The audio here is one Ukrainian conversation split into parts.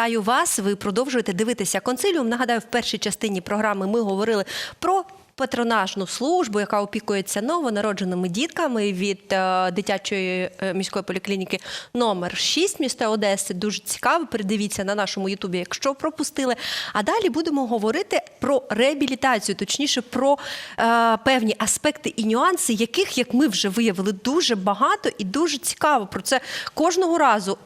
Вітаю вас. Ви продовжуєте дивитися консиліум. Нагадаю, в першій частині програми ми говорили про. Патронажну службу, яка опікується новонародженими дітками від е, дитячої е, міської поліклініки номер 6 міста Одеси. Дуже цікаво. Передивіться на нашому Ютубі, якщо пропустили. А далі будемо говорити про реабілітацію, точніше про е, певні аспекти і нюанси, яких, як ми вже виявили, дуже багато і дуже цікаво про це кожного разу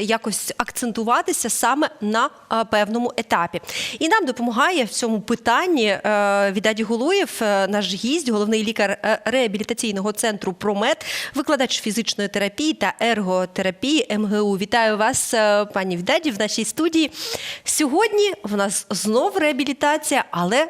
якось акцентуватися саме на певному етапі. І нам допомагає в цьому питанні е, Відаді Гулуєв, е, наш гість, головний лікар е, реабілітаційного центру Промет, викладач фізичної терапії та ерготерапії МГУ. Вітаю вас, е, пані Вдаді, в нашій студії. Сьогодні в нас знов реабілітація, але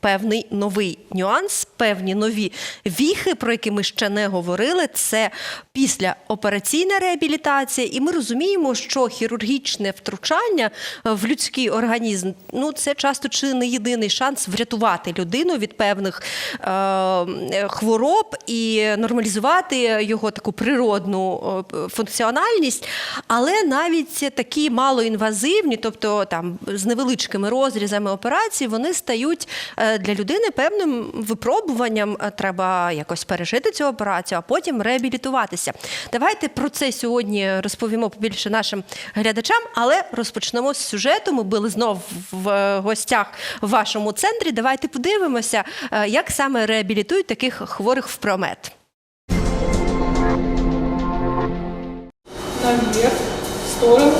певний новий нюанс, певні нові віхи, про які ми ще не говорили. Це післяопераційна реабілітація, і ми розуміємо, що хірургічне втручання в людський організм ну це часто чи не єдиний шанс врятувати людину від певних е, хвороб і нормалізувати його таку природну е, функціональність, але навіть такі малоінвазивні, тобто там з невеличкими розрізами операцій, вони стають для людини певним випробуванням. Е, Треба якось пережити цю операцію, а потім реабілітуватися. Давайте про це сьогодні розповімо побільше нашим глядачам, але розпочнемо з сюжету. Ми були знов в е, гостях в вашому центрі. Давайте подивимося, е, як саме реабілітують таких хворих в промет. наверх, в сторону,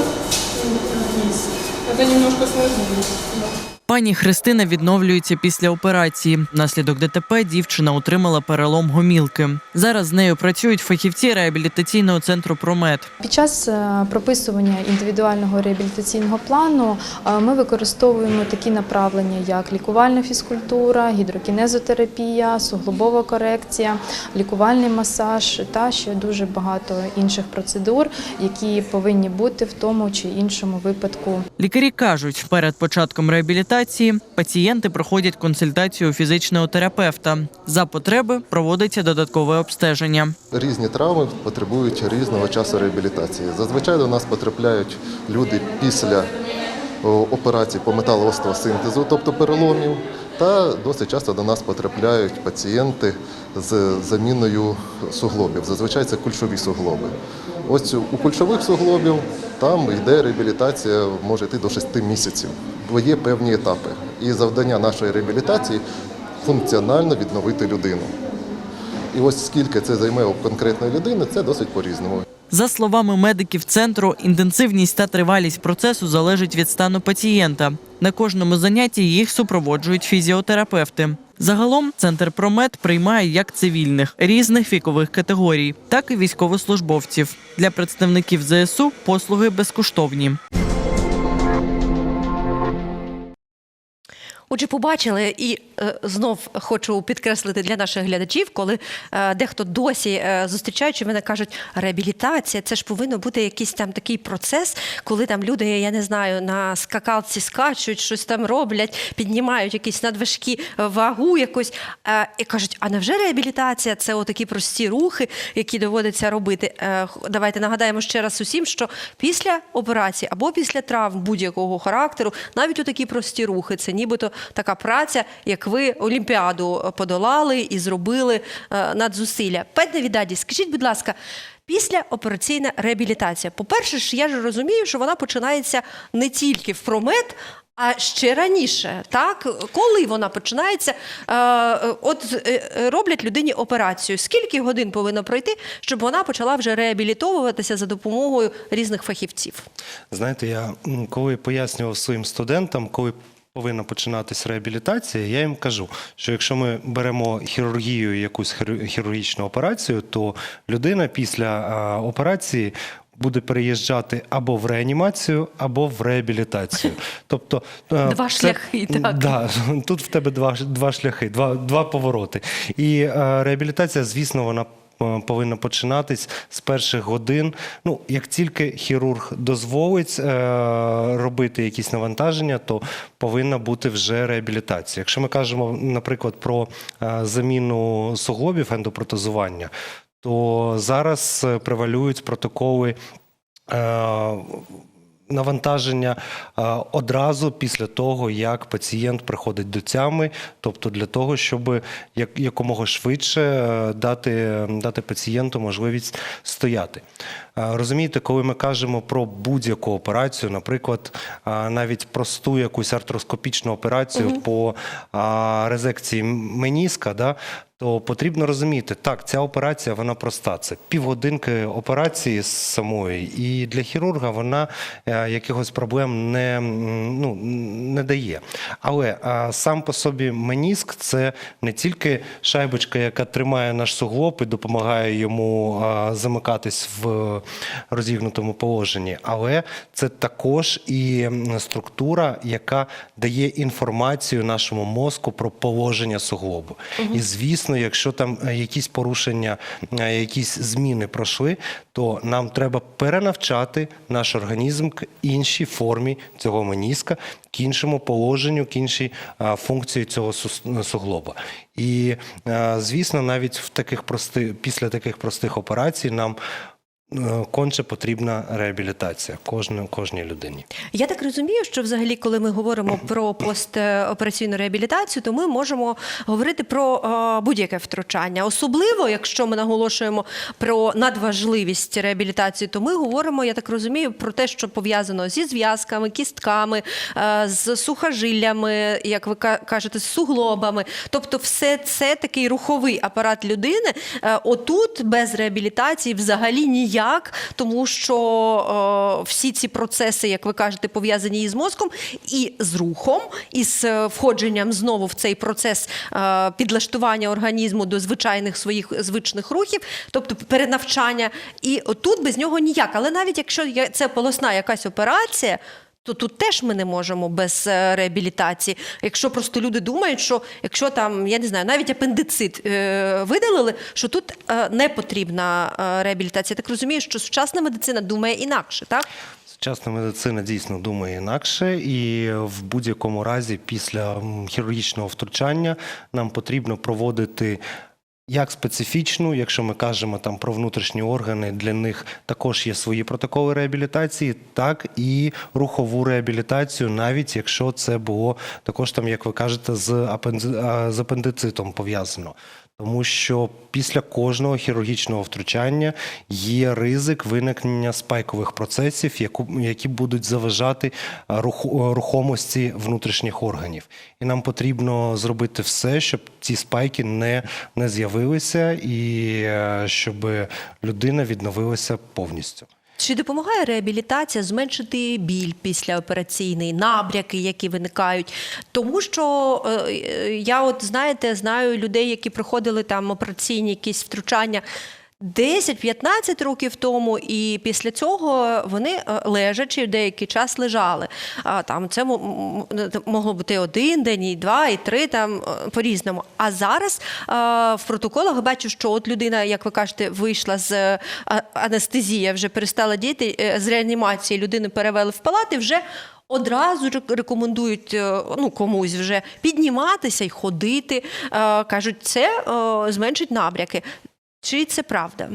вниз. Это немножко сложнее. Пані Христина відновлюється після операції. Внаслідок ДТП дівчина отримала перелом гомілки. Зараз з нею працюють фахівці реабілітаційного центру Промет. Під час е, прописування індивідуального реабілітаційного плану е, ми використовуємо такі направлення, як лікувальна фізкультура, гідрокінезотерапія, суглобова корекція, лікувальний масаж та ще дуже багато інших процедур, які повинні бути в тому чи іншому випадку Лікарі кажуть, перед початком реабілітації пацієнти проходять консультацію фізичного терапевта. За потреби проводиться додаткове обстеження. Різні травми потребують різного часу реабілітації. Зазвичай до нас потрапляють люди після операції по металоостеосинтезу, тобто переломів, та досить часто до нас потрапляють пацієнти з заміною суглобів. Зазвичай це кульшові суглоби. Ось у кульшових суглобів там йде реабілітація, може йти до 6 місяців, бо є певні етапи. І завдання нашої реабілітації функціонально відновити людину. І ось скільки це займе у конкретної людини, це досить по-різному. За словами медиків центру, інтенсивність та тривалість процесу залежить від стану пацієнта. На кожному занятті їх супроводжують фізіотерапевти. Загалом центр Промет приймає як цивільних різних вікових категорій, так і військовослужбовців. Для представників ЗСУ послуги безкоштовні. Отже, побачили, і е, знов хочу підкреслити для наших глядачів, коли е, дехто досі е, зустрічаючи мене кажуть, реабілітація це ж повинно бути якийсь там такий процес, коли там люди, я не знаю, на скакалці скачуть, щось там роблять, піднімають якісь надважкі вагу якусь. І кажуть, а невже реабілітація це отакі прості рухи, які доводиться робити? Давайте нагадаємо ще раз усім, що після операції або після травм будь-якого характеру, навіть у такі прості рухи, це нібито така праця, як ви Олімпіаду подолали і зробили е, надзусилля. Петне Відаді, скажіть, будь ласка. Після операційна реабілітація. По-перше, ж я ж розумію, що вона починається не тільки в промет, а ще раніше. Так, коли вона починається? Е, е, от роблять людині операцію. Скільки годин повинно пройти, щоб вона почала вже реабілітовуватися за допомогою різних фахівців? Знаєте, я коли пояснював своїм студентам, коли повинна починатися реабілітація, я їм кажу, що якщо ми беремо хірургію, якусь хір- хірургічну операцію, то людина після операції. Буде переїжджати або в реанімацію, або в реабілітацію. Тобто е, Два шляхи, так. Да, тут в тебе два, два шляхи, два, два повороти. І е, реабілітація, звісно, вона е, повинна починатись з перших годин. Ну, як тільки хірург дозволить е, робити якісь навантаження, то повинна бути вже реабілітація. Якщо ми кажемо, наприклад, про е, заміну суглобів ендопротезування, то зараз превалюють протоколи. Е, навантаження одразу після того, як пацієнт приходить до тями, тобто для того, щоб як, якомога швидше е, дати, дати пацієнту можливість стояти. Розумієте, коли ми кажемо про будь-яку операцію, наприклад, навіть просту якусь артроскопічну операцію по резекції меніска, да, то потрібно розуміти, так, ця операція вона проста. Це півгодинки операції самої, і для хірурга вона е, якихось проблем не, ну, не дає. Але а, сам по собі меніск це не тільки шайбочка, яка тримає наш суглоб і допомагає йому а, замикатись в розігнутому положенні, але це також і структура, яка дає інформацію нашому мозку про положення суглобу. І звісно, якщо там е, якісь порушення, е, якісь зміни пройшли, то нам треба перенавчати наш організм к іншій формі цього меніска, к іншому положенню, к іншій а, функції цього суглоба. І е, звісно, навіть в таких прости, після таких простих операцій нам е, конче потрібна реабілітація кожній, кожній людині. Я так розумію, що взагалі, коли ми говоримо про постопераційну реабілітацію, то ми можемо говорити про е, будь-яке втручання. Особливо, якщо ми наголошуємо про надважливість реабілітації, то ми говоримо, я так розумію, про те, що пов'язано зі зв'язками, кістками, е, з сухожиллями, як ви кажете, з суглобами. Тобто, все це такий руховий апарат людини. Е, Отут без реабілітації взагалі ніяк, тому що е, всі ці процеси, як ви кажете, пов'язані із мозком, і з рухом, і з е, входженням знову в цей процес е, підлаштування організму до звичайних своїх звичних рухів, тобто перенавчання. І тут без нього ніяк. Але навіть якщо це полосна якась операція. То тут теж ми не можемо без е, реабілітації. Якщо просто люди думають, що якщо там, я не знаю, навіть апендицит е, видалили, що тут е, не потрібна реабілітація. Так розумію, що сучасна медицина думає інакше, так? Сучасна медицина дійсно думає інакше, і в будь-якому разі, після хірургічного втручання, нам потрібно проводити. Як специфічну, якщо ми кажемо там про внутрішні органи, для них також є свої протоколи реабілітації, так і рухову реабілітацію, навіть якщо це було також там, як ви кажете, з, апендицитом пов'язано. Тому що після кожного хірургічного втручання є ризик виникнення спайкових процесів, які будуть заважати рухомості внутрішніх органів. І нам потрібно зробити все, щоб ці спайки не, не з'явилися і е, щоб людина відновилася повністю. Чи допомагає реабілітація зменшити біль післяопераційний, набряки, які виникають? Тому що е, е, я, от знаєте, знаю людей, які проходили там операційні якісь втручання. 10-15 років тому, і після цього вони е, лежачи деякий час лежали. А там це могло бути один день, і два, і три, там е, по-різному. А зараз е, в протоколах бачу, що от людина, як ви кажете, вийшла з анестезії, вже перестала діяти, з реанімації людину перевели в палати, вже. Одразу рекомендують ну, комусь вже підніматися і ходити. Кажуть, це зменшить набряки. Чи це правда?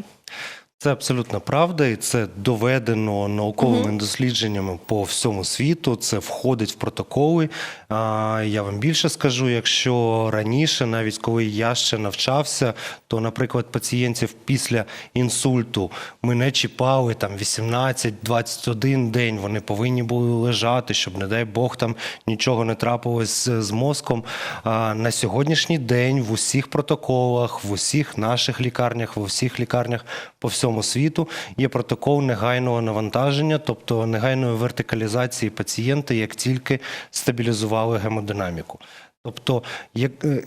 Це абсолютно правда, і це доведено науковими дослідженнями по всьому світу. Це входить в протоколи. А, Я вам більше скажу, якщо раніше, навіть коли я ще навчався, то, наприклад, пацієнтів після інсульту ми не чіпали там 18-21 день. Вони повинні були лежати, щоб, не дай Бог, там нічого не трапилось з, з мозком. А на сьогоднішній день в усіх протоколах, в усіх наших лікарнях, в усіх лікарнях по всьому світу є протокол негайного навантаження, тобто негайної вертикалізації пацієнта, як тільки стабілізували гемодинаміку. Тобто, як е,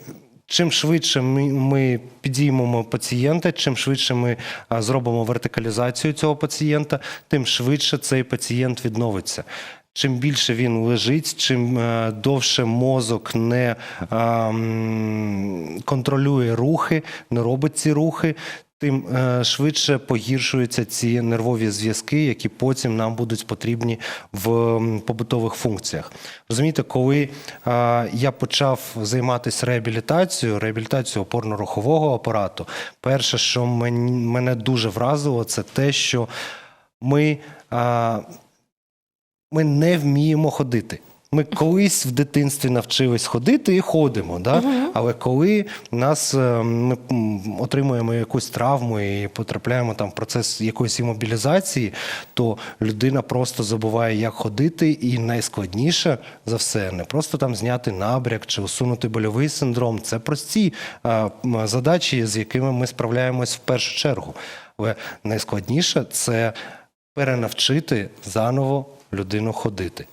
Чим швидше ми, ми підіймемо пацієнта, чим швидше ми а, зробимо вертикалізацію цього пацієнта, тим швидше цей пацієнт відновиться. Чим більше він лежить, чим е, довше мозок не м, контролює рухи, не робить ці рухи, тим е, швидше погіршуються ці нервові зв'язки, які потім нам будуть потрібні в побутових функціях. Розумієте, коли е, я почав займатися реабілітацією, реабілітацією опорно-рухового апарату, перше, що мене дуже вразило, це те, що ми. е, ми не вміємо ходити. Ми колись в дитинстві навчились ходити і ходимо, да? але коли нас е, ми отримуємо якусь травму і потрапляємо там в процес якоїсь імобілізації, то людина просто забуває, як ходити, і найскладніше за все не просто там зняти набряк чи усунути больовий синдром. Це прості е, м, задачі, з якими ми справляємось в першу чергу. Але найскладніше це перенавчити заново людину ходити.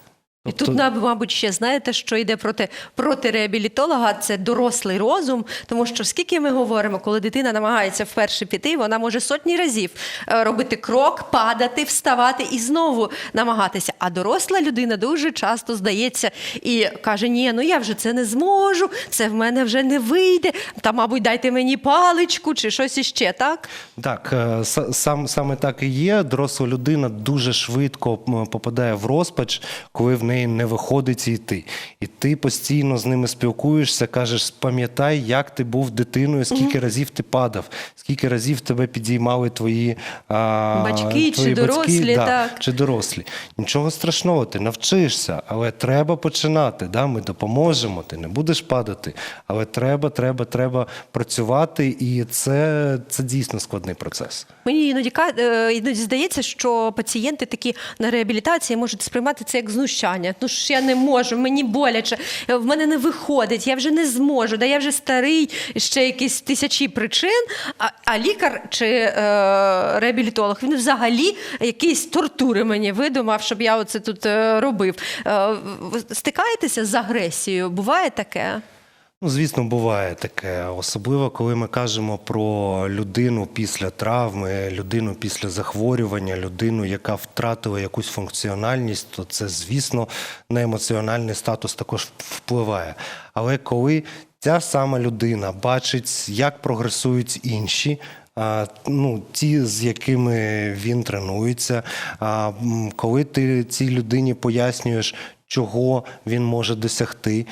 І тут, мабуть, ще знаєте, що йде проти, проти реабілітолога, це дорослий розум, тому що скільки ми говоримо, коли дитина намагається вперше піти, вона може сотні разів е, робити крок, падати, вставати і знову намагатися. А доросла людина дуже часто здається і каже: Ні, ну я вже це не зможу, це в мене вже не вийде. Та, мабуть, дайте мені паличку чи щось іще, так? Так, е, сам, саме так і є. Доросла людина дуже швидко попадає в розпач, коли в неї не виходить йти. І ти постійно з ними спілкуєшся, кажеш, пам'ятай, як ти був дитиною, скільки разів ти падав, скільки разів тебе підіймали твої а, Батьки чи твої дорослі, да, так. чи дорослі. Нічого страшного, ти навчишся, але треба починати. Да? Ми допоможемо, ти не будеш падати. Але треба, треба, треба працювати, і це, це дійсно складний процес. Мені іноді е, іноді здається, що пацієнти такі на реабілітації можуть сприймати це як знущання. Ну ж я не можу, мені боляче, е, в мене не виходить, я вже не зможу, да я вже старий, ще якісь тисячі причин. А, а лікар чи е, реабілітолог він взагалі якісь тортури мені видумав, щоб я оце тут е, робив. Е, стикаєтеся з агресією? Буває таке? Ну, звісно, буває таке, особливо коли ми кажемо про людину після травми, людину після захворювання, людину, яка втратила якусь функціональність, то це, звісно, на емоціональний статус також впливає. Але коли ця сама людина бачить, як прогресують інші. Ну, ті, з якими він тренується, коли ти цій людині пояснюєш, чого він може досягти,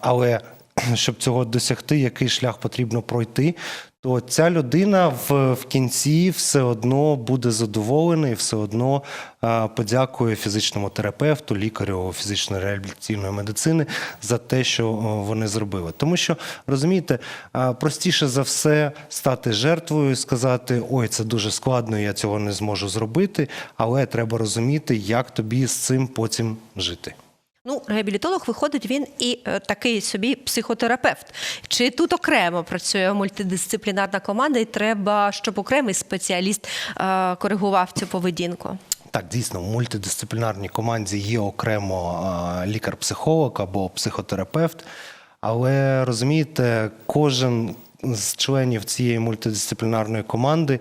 але щоб цього досягти, який шлях потрібно пройти, то ця людина в, в кінці все одно буде задоволена і все одно подякує фізичному терапевту, лікарю фізичної реабілітаційної медицини за те, що вони зробили. Тому що розумієте, простіше за все стати жертвою, і сказати: ой, це дуже складно, я цього не зможу зробити, але треба розуміти, як тобі з цим потім жити. Ну, реабілітолог виходить він і е, такий собі психотерапевт. Чи тут окремо працює мультидисциплінарна команда, і треба, щоб окремий спеціаліст е, коригував цю поведінку? Так, дійсно, в мультидисциплінарній команді є окремо а, лікар-психолог або психотерапевт. Але розумієте, кожен з членів цієї мультидисциплінарної команди,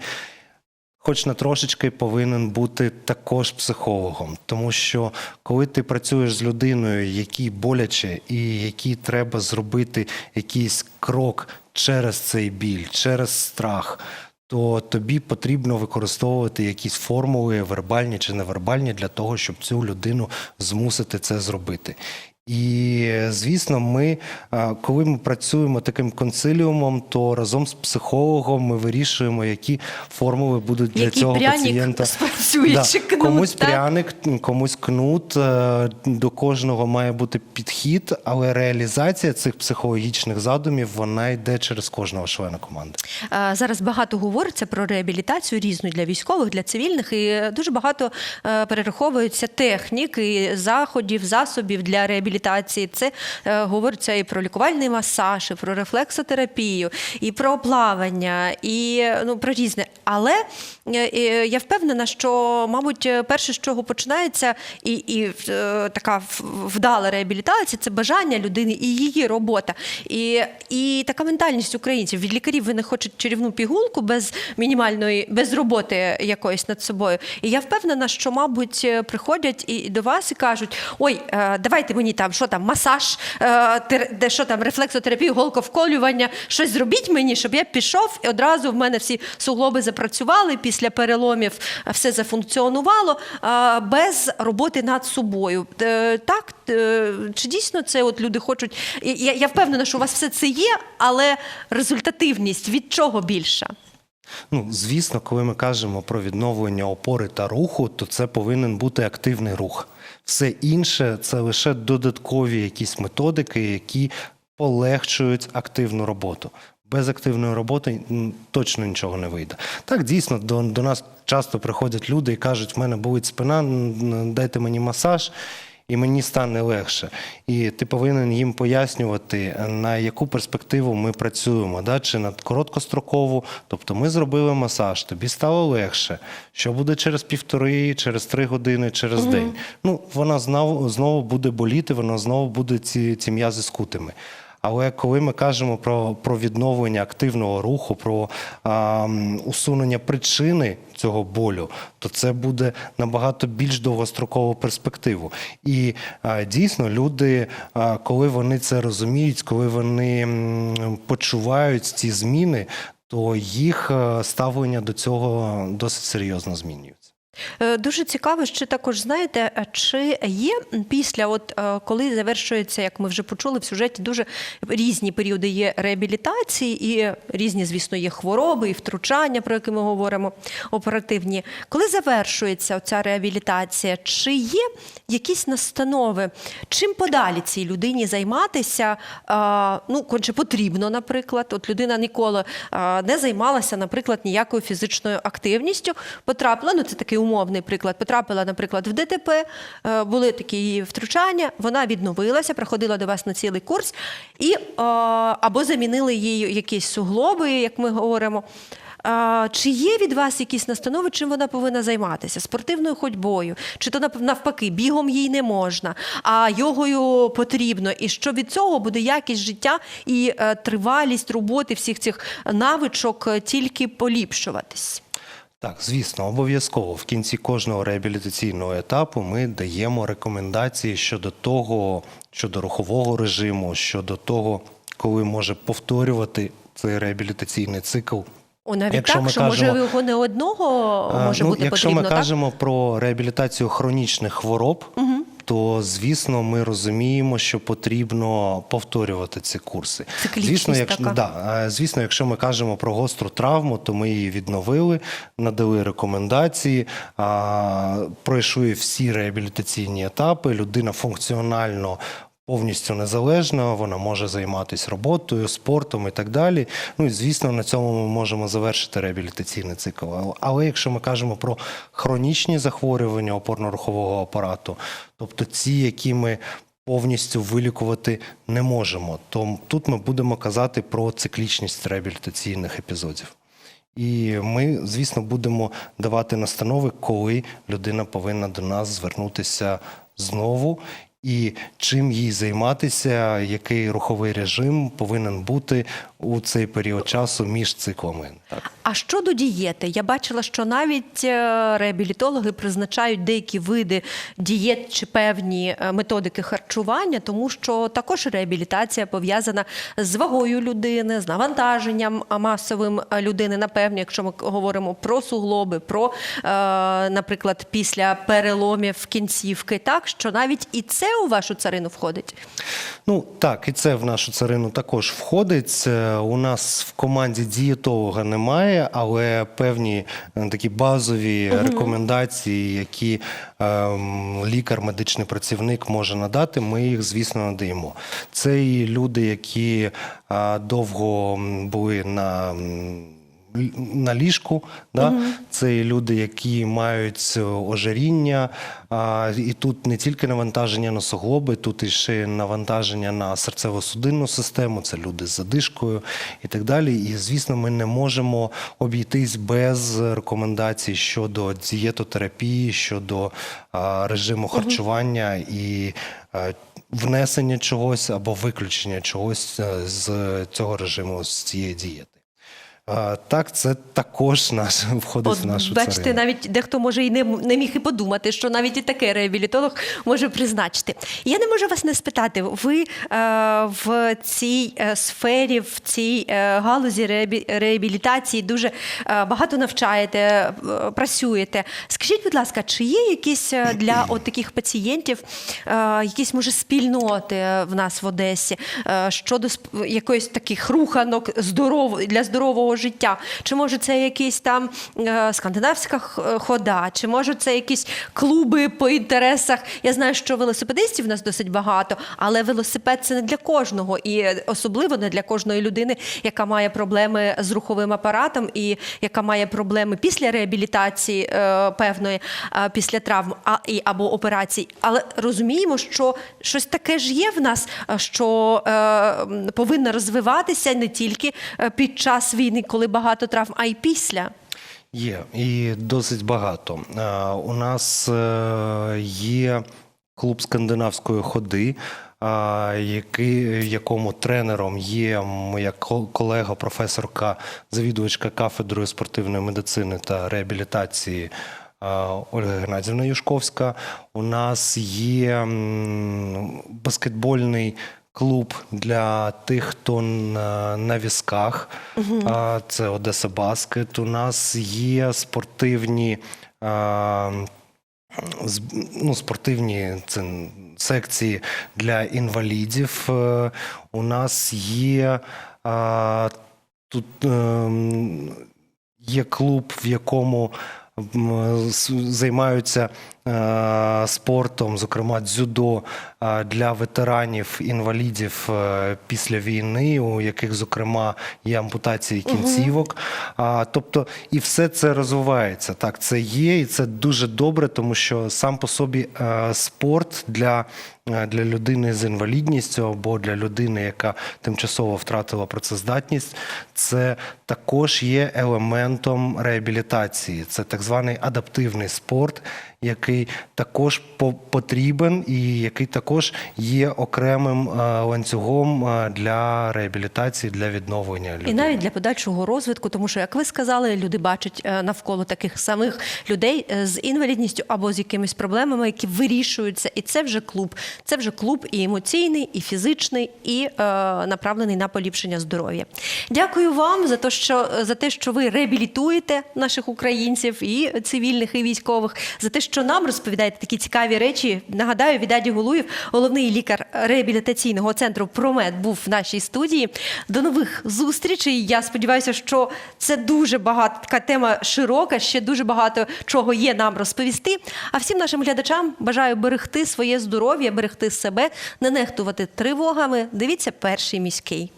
хоч на трошечки, повинен бути також психологом. Тому що коли ти працюєш з людиною, якій боляче, і якій треба зробити якийсь крок через цей біль, через страх то тобі потрібно використовувати якісь формули, вербальні чи невербальні, для того, щоб цю людину змусити це зробити. І звісно, ми, коли ми працюємо таким консиліумом, то разом з психологом ми вирішуємо, які формули будуть для Який цього пряник пацієнта. чи кнут, комусь так? пряник, комусь кнут. е, До кожного має бути підхід, але реалізація цих психологічних задумів вона йде через кожного члена команди. Е, Зараз багато говориться про реабілітацію різну для військових, для цивільних, і дуже багато е, перераховується технік і заходів, засобів для реабілітації. Це е, говориться і про лікувальний масаж, і про рефлексотерапію, і про плавання, і ну про різне. Але е, е, я впевнена, що, мабуть, перше, з чого починається, і, і така вдала реабілітація це бажання людини і її робота. І, і така ментальність українців від лікарів вони хочуть чарівну пігулку без мінімальної, без роботи якоїсь над собою. І я впевнена, що, мабуть, приходять і до вас і кажуть: ой, давайте мені там, що там, масаж, е, де що там, рефлексотерапію, голковколювання, щось зробіть мені, щоб я пішов, і одразу в мене всі суглоби запрацювали, після переломів е, все зафункціонувало е, без роботи над собою. Так, чи дійсно це от люди хочуть? Я, я впевнена, що у вас все це є, але результативність від чого більша? Ну, звісно, коли ми кажемо про відновлення опори та руху, то це повинен бути активний рух. Все інше це лише додаткові якісь методики, які полегшують активну роботу. Без активної роботи точно нічого не вийде. Так, дійсно, до, до нас часто приходять люди і кажуть, в мене болить спина, дайте мені масаж. І мені стане легше. І ти повинен їм пояснювати, на яку перспективу ми працюємо, да? чи на короткострокову. Тобто ми зробили масаж, тобі стало легше. Що буде через півтори, через три години, через день? Ну, вона знову, знову буде боліти, вона знову буде ці, ці м'язи скутими. Але коли ми кажемо про, про відновлення активного руху, про а, усунення причини цього болю, то це буде набагато більш довгострокову перспективу. І а, дійсно люди, а, коли вони це розуміють, коли вони м, почувають ці зміни, то їх е, ставлення до цього досить серйозно змінюється. Е, Дуже цікаво, що також знаєте, е, чи є після, от е, коли завершується, як ми вже почули в сюжеті, дуже різні періоди є реабілітації і різні, звісно, є хвороби і втручання, про які ми говоримо оперативні. Коли завершується ця реабілітація, чи є якісь настанови, чим подалі цій людині займатися? Ну, конче потрібно, наприклад. От людина ніколи не займалася, наприклад, ніякою фізичною активністю. Потрапила, ну це такий умовний приклад. Потрапила, наприклад, в ДТП, е, були такі її втручання, вона відновилася, приходила до вас на цілий курс, і або замінили їй якісь суглоби, як ми говоримо. Чи є від вас якісь настанови, чим вона повинна займатися? Спортивною ходьбою? Чи то навпаки, бігом їй не можна, а йогою потрібно? І що від цього буде якість життя і е, тривалість роботи всіх цих навичок е, тільки поліпшуватись? Так, звісно, обов'язково в кінці кожного реабілітаційного етапу ми даємо рекомендації щодо того, щодо рухового режиму, щодо того, коли може повторювати цей реабілітаційний цикл. О, навіть Якщо так, ми що може його не одного може ну, бути якщо потрібно, ми так? кажемо про реабілітацію хронічних хвороб, то звісно ми розуміємо, що потрібно повторювати ці курси. Звісно, якщо така. да, е, звісно, якщо ми кажемо про гостру травму, то ми її відновили, надали рекомендації, а, пройшли всі реабілітаційні етапи. Людина функціонально. Повністю незалежна, вона може займатися роботою, спортом і так далі. Ну і звісно, на цьому ми можемо завершити реабілітаційний цикл. Але- якщо ми кажемо про хронічні захворювання опорно-рухового апарату, тобто ці, які ми повністю вилікувати не можемо, то тут ми будемо казати про циклічність реабілітаційних епізодів. І ми, звісно, будемо давати настанови, коли людина повинна до нас звернутися знову. І чим їй займатися, який руховий режим повинен бути у цей період часу між циклами. Так. А щодо дієти, я бачила, що навіть е, реабілітологи призначають деякі види дієт чи певні е, методики харчування, тому що також реабілітація пов'язана з вагою людини, з навантаженням масовим е, людини. Напевно, якщо ми говоримо про суглоби, про, наприклад, після переломів кінцівки, так що навіть і це у вашу царину входить. Ну так, і це в нашу царину також входить. Е, У нас в команді дієтолога немає, але певні е, такі базові рекомендації, які ем, лікар, медичний працівник може надати, ми їх, звісно, надаємо. Це і люди, які е, довго були на. На ліжку, да? це люди, які мають е, ожиріння, а, і тут не тільки навантаження на суглоби, тут і ще навантаження на серцево-судинну систему, це люди з задишкою і так далі. І звісно, ми не можемо обійтись без рекомендацій щодо дієтотерапії, щодо а, режиму харчування і а, внесення чогось або виключення чогось е, з цього режиму, з цієї дієти. Так, це також наш входить От, в нашу бачите, царину. навіть дехто може і не, не міг і подумати, що навіть і таке реабілітолог може призначити. Я не можу вас не спитати. Ви е, в цій е, сфері, в цій е, галузі реабі- реабілітації дуже е, багато навчаєте, е, працюєте. Скажіть, будь ласка, чи є якісь е, для от таких пацієнтів е, якісь може спільноти в нас в Одесі е, щодо якоїсь таких руханок здоров... для здорового життя. Чи може це якийсь там е, скандинавська х- хода, чи може це якісь клуби по інтересах. Я знаю, що велосипедистів в нас досить багато, але велосипед це не для кожного, і особливо не для кожної людини, яка має проблеми з руховим апаратом і яка має проблеми після реабілітації е, певної, е, після травм або операцій. Але розуміємо, що щось таке ж є в нас, е, що е, повинно розвиватися не тільки е, під час війни, коли багато травм, а й після. Є і досить багато. У нас е, є клуб скандинавської ходи, який, якому тренером є моя колега, професорка, завідувачка кафедрою спортивної медицини та реабілітації. Ольга Геннадівна Юшковська. У нас є баскетбольний клуб для тих, хто на, візках. Це Одеса Баскет. У нас є спортивні. Ну, спортивні це секції для інвалідів. Е, У нас є а, тут ем, є клуб, в якому займаються е, спортом, зокрема дзюдо е, для ветеранів, інвалідів е, після війни, у яких, зокрема, є ампутації кінцівок. А, тобто, і все це розвивається. Так, це є, і це дуже добре, тому що сам по собі е, спорт для. е, Для людини з інвалідністю або для людини, яка тимчасово втратила працездатність, це також є елементом реабілітації. Це так званий адаптивний спорт, який також потрібен і який також є окремим е, ланцюгом е, для реабілітації, для відновлення людини. І навіть для подальшого розвитку, тому що, як ви сказали, люди бачать е, навколо таких самих людей з інвалідністю або з якимись проблемами, які вирішуються. І це вже клуб. Це вже клуб і емоційний, і фізичний, і е, направлений на поліпшення здоров'я. Дякую вам за те, що за те, що ви реабілітуєте наших українців і цивільних, і військових, за те, що нам розповідаєте такі цікаві речі. Нагадаю, Відаді Гулуєв, головний лікар реабілітаційного центру Промет, був в нашій студії. До нових зустрічей. Я сподіваюся, що це дуже багато така тема широка. Ще дуже багато чого є нам розповісти. А всім нашим глядачам бажаю берегти своє здоров'я, берегти себе, не нехтувати тривогами. Дивіться перший міський.